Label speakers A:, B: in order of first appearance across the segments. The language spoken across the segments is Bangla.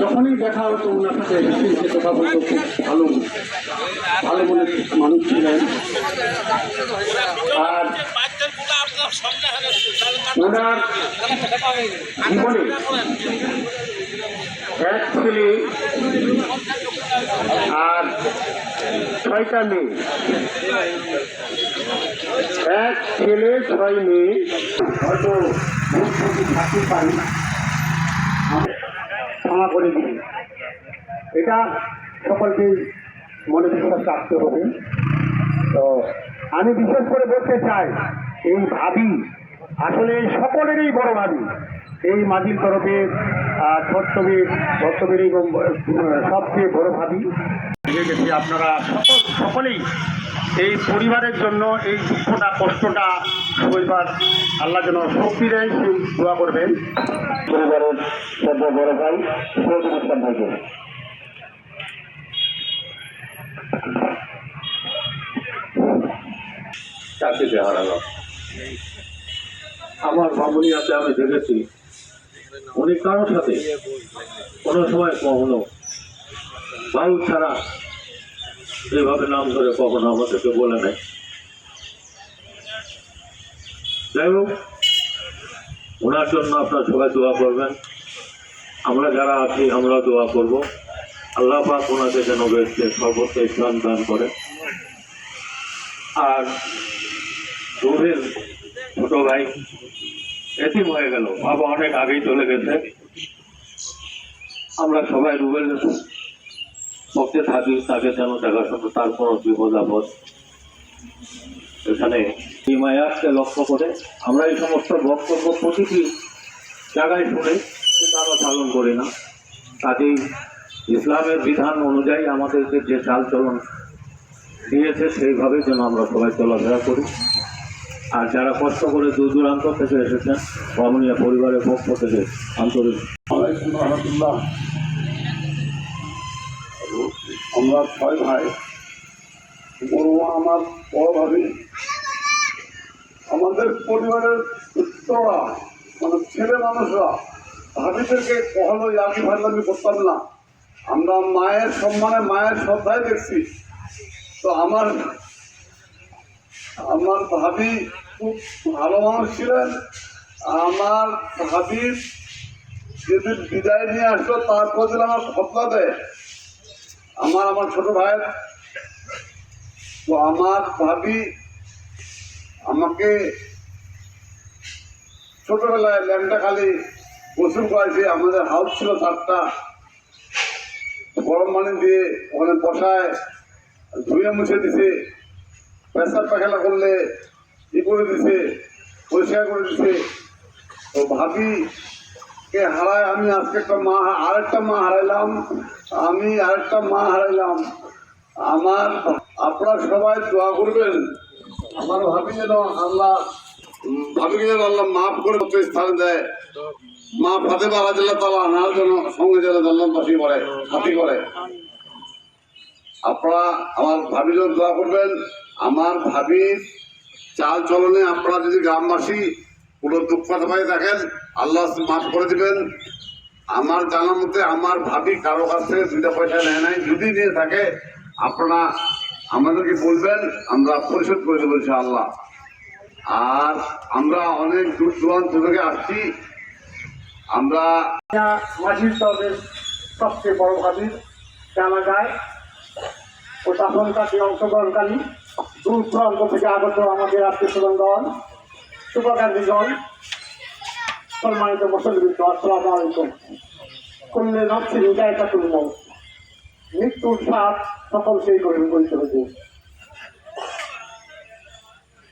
A: যখনই দেখা হতো ওনার সাথে সে কথা বলতো, খুব ভালো ভালো মনে মানুষ ছিলেন। আর ওনার জীবনে এক ছেলে আর ছয়টা মেয়ে। এক ছেলে, ছয় মেয়ে। হয়তো থাকতে পারি। ক্ষমা করে দিন। এটা সকলকেই মনে বিশ্বাস রাখতে হবে। তো আমি বিশেষ করে বলতে চাই, এই ভাবি, আসলে এই সকলেরই বড় ভাবি। এই মাঝির তরফে ছোট্টবীর ছোট্টবীর সবচেয়ে বড় ভাবি। আপনারা সকল সকলেই এই পরিবারের জন্য এই দুঃখটা কষ্টটা পরিবার আল্লাহ যেন শক্তি দেয় সেই দোয়া করবেন। পরিবারের বড় ভাই সৌদুল ইসলাম ভাইকে।
B: চাকরিতে হারালাম আমার মামুনিয়াতে আমি দেখেছি। উনি কারোর সাথে কোনো সময় কখনো বায়ু ছাড়া এইভাবে নাম ধরে কখনো আমাদেরকে বলে নেয় যাই হোক, ওনার জন্য আপনারা সবাই দোয়া করবেন। আমরা যারা আছি, আমরা দোয়া করব। আল্লাহ পাক ওনাকে যেন বেশকে সর্বোচ্চ ইসলাম দান করে আর রুবেল ছোট ভাই, এতিম হয়ে গেল। বাবা অনেক আগেই চলে গেছে। আমরা সবাই রুবেল পক্ষে থাকি তাকে যেন দেখাশোনা, তার কোনো বিপদ আপদ এখানে এই মায়াকে লক্ষ্য করে আমরা এই সমস্ত বক্তব্য প্রতিটি জায়গায় শুনে, কিন্তু আমরা পালন করি না। কাজেই ইসলামের বিধান অনুযায়ী আমাদেরকে যে চাল চলন দিয়েছে সেইভাবে যেন আমরা সবাই চলাফেরা করি। আর যারা কষ্ট করে দূর দূরান্ত থেকে এসেছেন রমণীয় পরিবারের পক্ষ থেকে আন্তরিক
A: আমরা ছয় ভাই। বড় মা আমার বড় ভাবি আমাদের পরিবারের উত্তরা মানে ছেলে মানুষরা, ভাবিদেরকে কখনো ইয়াকি ভাইলামি করতাম না। আমরা মায়ের সম্মানে, মায়ের শ্রদ্ধায় দেখছি। তো আমার আমার ভাবি খুব ভালো মানুষ ছিলেন। আমার ভাবির যেদিন বিদায় নিয়ে আসলো, তারপর দিন আমার খতলা দেয়। আমার আমার ছোট ভাইয়ের তো আমার ভাবি আমাকে ছোটবেলায় ল্যাংটা খালি গোসল করাইছে, আমাদের হাউস ছিল চারটা। গরম পানি দিয়ে ওখানে বসায়, ধুয়ে মুছে দিছে পেশার পাখালা করলে ই করে দিছে, পরিষ্কার করে দিছে। তো ভাবি কে হারায়, আমি আজকে একটা মা, আরেকটা মা হারাইলাম, আমি আরেকটা মা হারাইলাম। আমার, আপনারা সবাই দোয়া করবেন। আমার ভাবি যেন আল্লাহ ভাবিকে যেন আল্লাহ মাফ করে মতো স্থান দেয়। মা ফাতে বালা জেলা তালা আনার জন্য সঙ্গে যেন জল্লামবাসী করে হাতি করে আপনারা, আমার ভাবির জন্য দোয়া করবেন। আমার ভাবির চাল চলনে আপনারা যদি গ্রামবাসী কোনো দুঃখ পাই দেখেন আল্লাহ মাফ করে দিবেন। আমার জানা মতে আমার ভাবি কারও কাছ থেকে দুইটা পয়সা নেয় নাই। যদি নিয়ে থাকে, আপনারা আমাদেরকে বলবেন, আমরা পরিশোধ করে দেবো আল্লাহ আর আমরা অনেক দূর দূরান্ত থেকে আসছি। আমরা সবচেয়ে বড় ভাবির জানা যায় তখন কাছে অংশগ্রহণকারী, দূর দূরান্ত থেকে আগত আমাদের আত্মীয় স্বজনগণ, শুভাকাঙ্ক্ষীগণ সম্মানিত মুসলিম আসসালাম আলাইকুম। করলে নফসি হৃদয়কাতুল মত মৃত্যুর সাথ সকল সেই গ্রহণ করতে হবে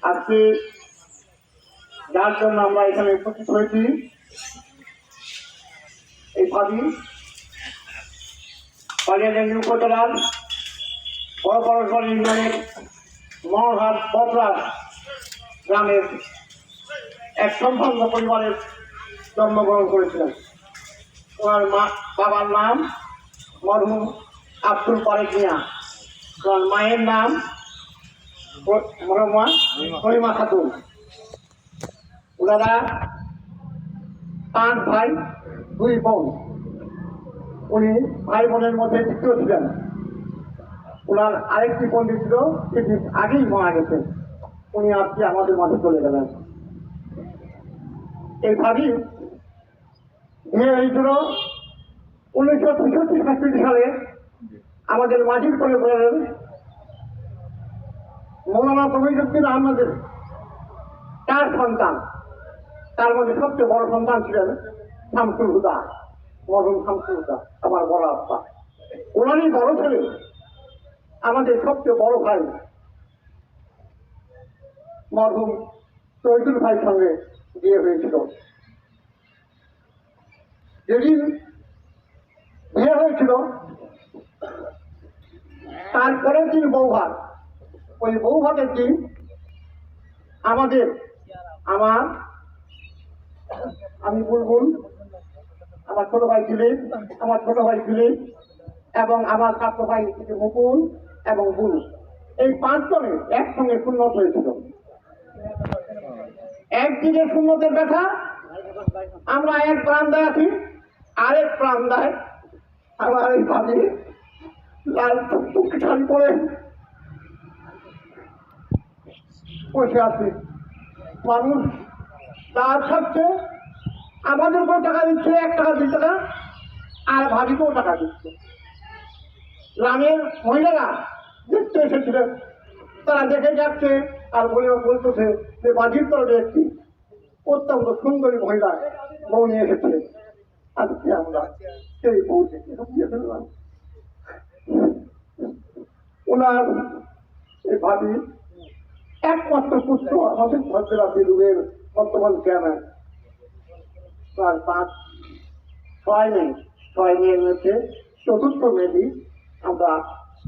A: আজকে যার জন্য আমরা এখানে উপস্থিত হয়েছি, এই ভাবি উপজেলার বড় পরস্পর ইউনিয়নের বদরাজ গ্রামের এক সম্পন্ন পরিবারের জন্মগ্রহণ করেছিলেন। ওনার মা, বাবার নাম মরহুম আব্দুল পারেক মিয়া। ওনার মায়ের নাম মরহুমা হরিমা খাতুন। ওনারা
C: পাঁচ ভাই দুই বোন। উনি ভাই বোনের মধ্যে তৃতীয় ছিলেন। ওনার আরেকটি পণ্ডিত ছিল সেটি আগেই মারা গেছে। উনি আজকে আমাদের মাঝে চলে গেলেন। এই ভাবি বিয়ে হয়েছিল উনিশশো তেষট্টি সাতষট্টি সালে আমাদের মাটির করে বলেন মৌলানা তমিজুদ্দিন আহমদের চার সন্তান। তার মধ্যে সবচেয়ে বড় সন্তান ছিলেন শামসুল হুদা। মরহুম শামসুল হুদা, আমার বড় আব্বা। ওনারই বড় ছেলে, আমাদের সবচেয়ে বড় ভাই। মরহুম তৈদুল ভাইয়ের সঙ্গে বিয়ে হয়েছিল। যেদিন বিয়ে হয়েছিল তারপরের দিন বৌভাত। ওই বৌভাতের দিন আমাদের, আমার, আমি বুলবুল, আমার ছোট ভাই দিলীপ, আমার ছোট ভাই দিলীপ, এবং আমার ছাত্র ভাই মুকুল এবং বুল। এই পাঁচজনে একসঙ্গে শূন্যত হয়েছিল। একদিকে শূন্যতের ব্যথা, আমরা এক প্রান্তায় আছি আরেক প্রাণ দেয়। আমার এই ভাবি লাল টুকটুক শাড়ি পরে বসে আছে। মানুষ তার খাচ্ছে আমাদেরকেও টাকা দিচ্ছে, এক টাকা, দুই টাকা, আর ভাবিকেও টাকা দিচ্ছে। গ্রামের মহিলারা দেখতে এসেছিলেন। তারা দেখে যাচ্ছে আর বলে বলতেছে যে বাজির তলে একটি অত্যন্ত সুন্দরী মহিলা বউ নিয়ে এসেছে আজকে আমরা সেই বউটিকে হারিয়ে ফেললাম ওনার ভাবি একমাত্র পুত্র আমাদের ভদ্রা বিলুগের বর্তমান চেয়ারম্যান তার পাঁচ ছয় মেয়ে ছয় মেয়ের মধ্যে চতুর্থ মেয়েটি আমরা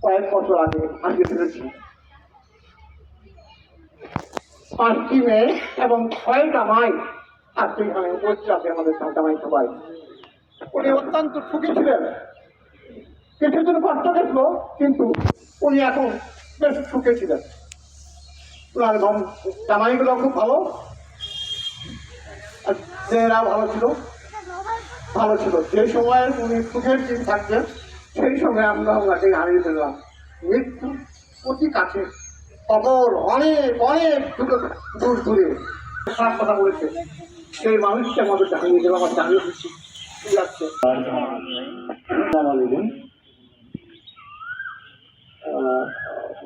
C: কয়েক বছর আগে আগে ফেলেছি পাঁচটি মেয়ে এবং ছয়টা মাই আজকে এখানে উপস্থিত আছে আমাদের ছয়টা মাই সবাই উনি অত্যন্ত সুখী ছিলেন। কিছুদিন কষ্ট গেছিল কিন্তু উনি এখন বেশ সুখে ছিলেন। ওনার গম জামাইগুলো খুব ভালো। আর মেয়েরা ভালো ছিল। ভালো ছিল। যে সময় উনি সুখের দিন থাকতেন, সেই সময় আমরা ওনাকে হারিয়ে ফেললাম। মৃত্যু অতি কাছে খবর অনেক অনেক দূর দূর। খারাপ কথা বলেছে। সেই মানুষকে আমাদের জানিয়ে দেবো আমার জানিয়ে দিচ্ছি। ঠিক আছে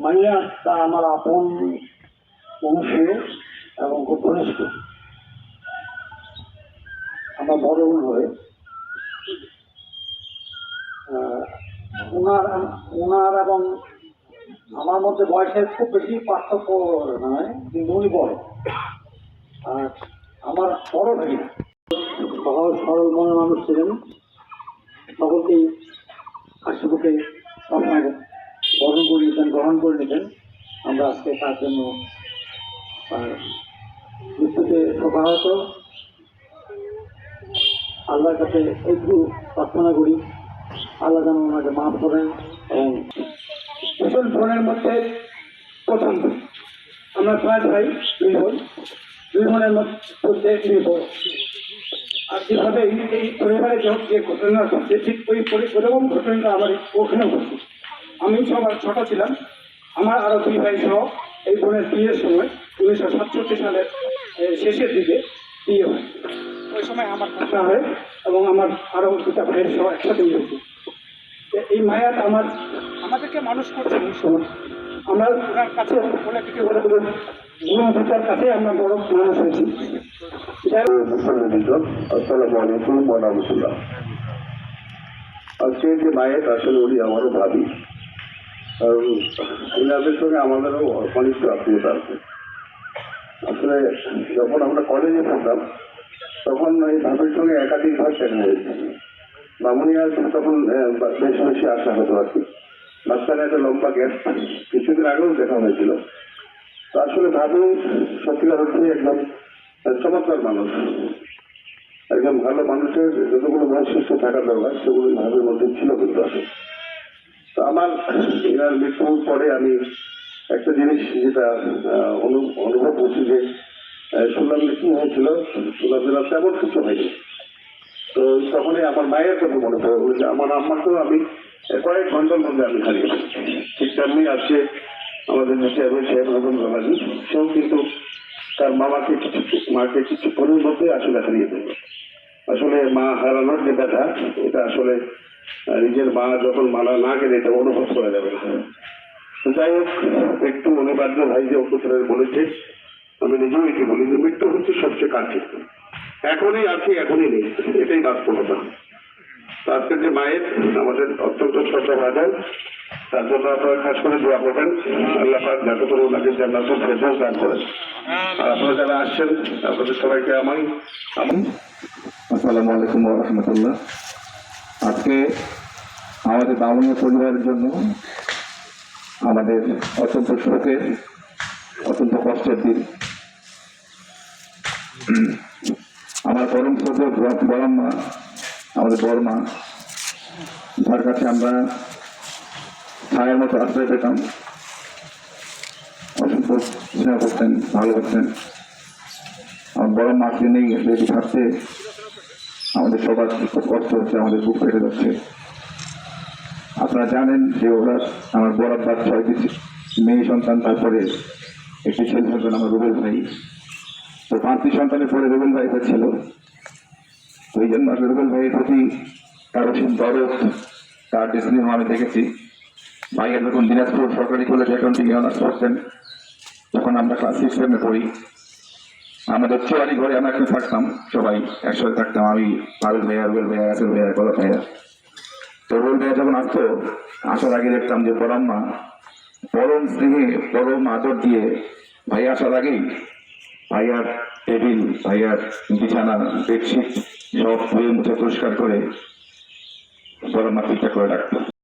B: মাইয়া, তা আমার আপন বংশ এবং খুব ঘনিষ্ঠ। আমার বড় বোন হয়ে। ওনার ওনার এবং আমার মধ্যে বয়সের খুব বেশি পার্থক্য নয়, কিন্তু উনি বড়। আর আমার বড় ভাই। সহজ, সরল মনের মানুষ ছিলেন। সকলকেই আশেপাশে সবসময় গ্রহণ করে নিতেন, গ্রহণ করে নিতেন। আমরা আজকে তার জন্য মৃত্যুতে শোকাহত আল্লাহর কাছে একটু প্রার্থনা করি। আল্লাহ যেন ওনাকে মাফ করেন এবং
C: দুজন বোনের মধ্যে প্রথম। আমরা ছয় ভাই, দুই বোন, দুই বোনের মধ্যে দুই বোন। আর যেভাবে এই পরিবারে যে যে ঘটনা ঘটছে, ঠিক ওই ওরকম ঘটনাটা আমার ওখানে ঘটছে আমি সবার ছোট ছিলাম। আমার আরও দুই ভাই সহ, এই বোনের বিয়ের সময় উনিশশো সাতষট্টি সালের শেষের দিকে বিয়ে হয়। ওই সময় আমার ঘটনা হয় এবং আমার আরও দুটা ভাইয়ের সহ একসাথে হয়েছে। এই মায়াটা আমার আমাদেরকে মানুষ করছে এই সময়। আমরা ওনার কাছে বলে কিছু দেবেন গুরুমাতার কাছে আমরা বড় মানুষ হয়েছি।
D: আজকে যে মায়ের আসলে উনি আমারও ভাবি কারণ সঙ্গে আমাদেরও ঘনিষ্ঠ আত্মীয়তা আছে আসলে যখন আমরা কলেজে পড়তাম তখন এই ভাবির সঙ্গে একাধিকবার দেখা হয়েছে বামুনিয়া তখন বেশি বেশি আসা হতো আর কি মাঝখানে একটা লম্বা গ্যাপ কিছুদিন আগেও দেখা হয়েছিল আসলে ভাবি সত্যিকার অর্থে একদম চমৎকার মানুষ। একজন ভালো মানুষের যতগুলো বৈশিষ্ট্য থাকা দরকার সেগুলো ভাবের মধ্যে ছিল কিন্তু আছে। তো আমার এনার মৃত্যুর পরে আমি একটা জিনিস যেটা অনু- অনুভব করছি যে শুনলাম যে হয়েছিল, শুনলাম না, তেমন কিছু হয়নি। তো তখনই আমার মায়ের কথা মনে পড়ে যে আমার আম্মাকেও আমি কয়েক ঘণ্টার মধ্যে আমি হারিয়ে ঠিক তেমনি আজকে আমাদের যে চেয়ারম্যান সাহেব রতন সেও কিন্তু তার মামাকে কিছু মাকে কিছুক্ষণের মধ্যে আসলে হারিয়ে দিল আসলে মা হারানোর যে ব্যথা, এটা আসলে নিজের মা যখন মারা না গেলে এটা অনুভব করা যাবে যাই হোক, একটু অনিবার্য ভাই যে অপুত্রের বলেছে, আমি নিজেও এটি বলি যে মৃত্যু হচ্ছে সবচেয়ে কাছে এখনই আছে এখনই নেই। এটাই বাস্তবতা। আজকের যে মায়ের, আমাদের অত্যন্ত শ্রদ্ধা ভাজন তার জন্য আপনারা খাস করে দোয়া করবেন। আল্লাহ পাক যাতে করে ওনাকে জান্নাতুল ফেরদৌস দান করেন। আর আপনারা যারা আসছেন আপনাদের সবাইকে আমার
E: আসসালামু আলাইকুম রহমতুল্লাহ। আজকে আমাদের বামুনিয়া পরিবারের জন্য আমাদের অত্যন্ত শোকের অত্যন্ত কষ্টের দিন। আমার পরম শ্রদ্ধ বড় মা আমাদের বড় মা যার কাছে আমরা ছায়ের মতো আশ্রয় পেতাম। অসংখ্য স্নেহ করতেন ভালোবাসতেন আমার বড় মাকে নেই বেশি ভাবতে আমাদের সবার খুব কষ্ট হচ্ছে, আমাদের বুক ফেটে যাচ্ছে। আপনারা জানেন যে ওরা আমার বড় আব্বার ছয়টি মেয়ে সন্তান, তারপরে একটি ছেলে সন্তান আমার রুবেল ভাই। তো পাঁচটি সন্তানের পরে রুবেল ভাই ছিল। তো এই জন্য রুবেল ভাইয়ের প্রতি তার অসীম দরদ, তার স্নেহ আমি দেখেছি ভাইয়ের যখন দিনাজপুর সরকারি কলেজে এখন তিনি অনার্স করতেন তখন আমরা ক্লাস সিক্স সেভেনে পড়ি, আমাদের চুয়ারি ঘরে আমরা একসাথে থাকতাম, সবাই একসাথে থাকতাম, আমি পারুল ভাইয়া, রুবেল ভাইয়া রাসেল ভাইয়া কলা ভাইয়া। তো রুবেল ভাইয়া যখন আসতো, আসার আগে দেখতাম যে পরম মা, পরম স্নেহে, পরম আদর দিয়ে ভাই আসার আগেই ভাইয়ার টেবিল, ভাইয়ার বিছানা, বেডশিট সব ধুয়ে মুছে পরিষ্কার করে পরম মা ঠিকঠাক করে রাখতো